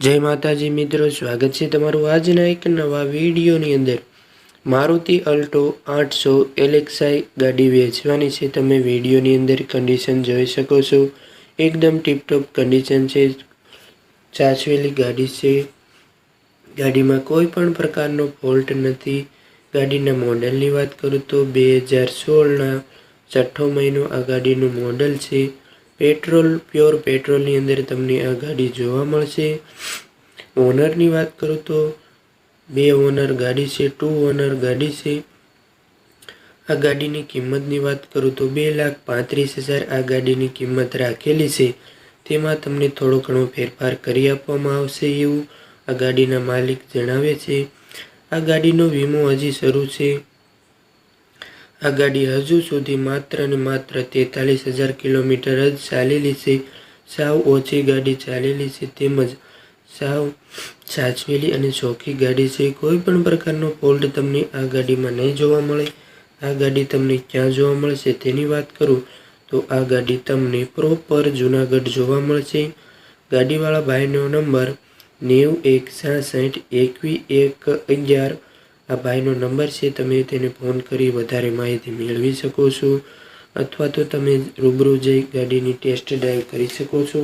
જય માતાજી મિત્રો, સ્વાગત છે તમારું આજના એક નવા વિડીયોની અંદર. મારુતિ અલ્ટો આઠસો એલેક્સાઈ ગાડી વેચવાની છે. તમે વિડીયોની અંદર કન્ડિશન જોઈ શકો છો. એકદમ ટીપટોપ કન્ડિશન છે. ચાસવેલી ગાડી છે. ગાડીમાં કોઈ પણ પ્રકારનો ફોલ્ટ નથી. ગાડીના મોડલની વાત કરું તો બે હજાર સોળના છઠ્ઠો મહિનો આ ગાડીનું મોડલ છે. પેટ્રોલ, પ્યોર પેટ્રોલની અંદર તમને આ ગાડી જોવા મળશે. ઓનરની વાત કરું તો, બે ઓનર ગાડી છે, ટુ ઓનર ગાડી છે. આ ગાડીની કિંમતની વાત કરું તો બે લાખ પાંત્રીસ હજાર આ ગાડીની કિંમત રાખેલી છે. તેમાં તમને થોડો ઘણો ફેરફાર કરી આપવામાં આવશે એવું આ ગાડીના માલિક જણાવે છે. આ ગાડીનો વીમો હજી શરૂ છે. આ ગાડી હજુ સુધી માત્ર ને માત્ર તેતાલીસ હજાર કિલોમીટર જ ચાલેલી છે. સાવ ઓછી ગાડી ચાલેલી છે તેમજ સાવ સાચવેલી અને ચોખ્ખી ગાડી છે. કોઈ પણ પ્રકારનો ફોલ્ટ તમને આ ગાડીમાં નહીં જોવા મળે. આ ગાડી તમને ક્યાં જોવા મળશે તેની વાત કરું તો આ ગાડી તમને પ્રોપર જુનાગઢ જોવા મળશે. ગાડીવાળા ભાઈનો નંબર નેવું એક સાસઠ એકવીસ એક અગિયાર આ ભાઈનો નંબર છે, તમે તેને ફોન કરી વધારે માહિતી મેળવી શકો છો, અથવા તો તમે રૂબરૂ જઈ ગાડીની ટેસ્ટ ડ્રાઈવ કરી શકો છો.